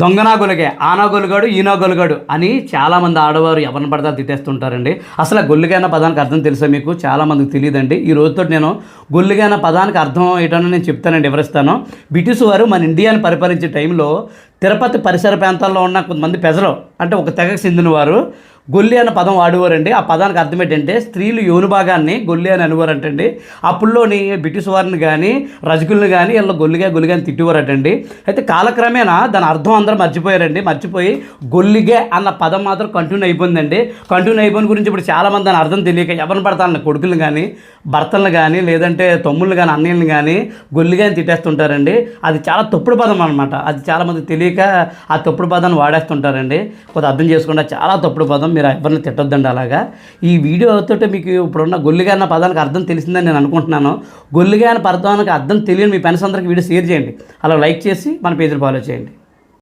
దొంగనా గొలిగే ఆనా గొలుగాడు ఈనా గొలుగాడు అని చాలామంది ఆడవారు ఎవరిని పడితే తిట్టేస్తుంటారండి. అసలు గొల్లుగైన పదానికి అర్థం తెలుసా మీకు? చాలామందికి తెలియదండి. ఈ రోజుతో నేను గొల్లుగైన పదానికి అర్థం ఏంటని నేను చెప్తానండి వివరిస్తాను. బ్రిటిష్ వారు మన ఇండియాని పరిపాలించే టైంలో తిరుపతి పరిసర ప్రాంతాల్లో ఉన్న కొంతమంది ప్రజలు అంటే ఒక తెగకు చెందిన వారు గొల్లి అన్న పదం వాడేవారండి. ఆ పదానికి అర్థం ఏంటంటే స్త్రీలు యోని భాగాన్ని గొల్లి అని అనేవారంటండి. అప్పుల్లోని బ్రిటిష్ వారిని కానీ రజకుల్ని కానీ వీళ్ళు గొల్లిగా గొల్లిగా అని తిట్టేవారటండి. అయితే కాలక్రమేణా దాని అర్థం అందరూ మర్చిపోయారండి. మర్చిపోయి గొల్లిగే అన్న పదం మాత్రం కంటిన్యూ అయిపోయిందండి. కంటిన్యూ అయిపోయిన గురించి ఇప్పుడు చాలామంది దాని అర్థం తెలియక ఎవరిని పడతాను కొడుకులు కానీ భర్తలను కానీ లేదంటే తమ్ముళ్ళు కానీ అన్నయ్యలను కానీ గొల్లిగా అని తిట్టేస్తుంటారండి. అది చాలా తప్పుడు పదం అనమాట అది చాలామంది తెలియక ఆ తప్పుడు పదాన్ని వాడేస్తుంటారండి. కొద్దిగా అర్థం చేసుకుంటే చాలా తప్పుడు పదం. మీరు ఎవరిని తిట్టొద్దండి అలాగా. ఈ వీడియో మీకు ఇప్పుడున్న గొల్లిగా అన్న పదానికి అర్థం తెలిసిందని నేను అనుకుంటున్నాను. గొల్లిగా అన్న పదానికి అర్థం తెలియని మీ ఫ్రెండ్స్ అందరికి వీడియో షేర్ చేయండి. అలా లైక్ చేసి మన పేజీలు ఫాలో చేయండి.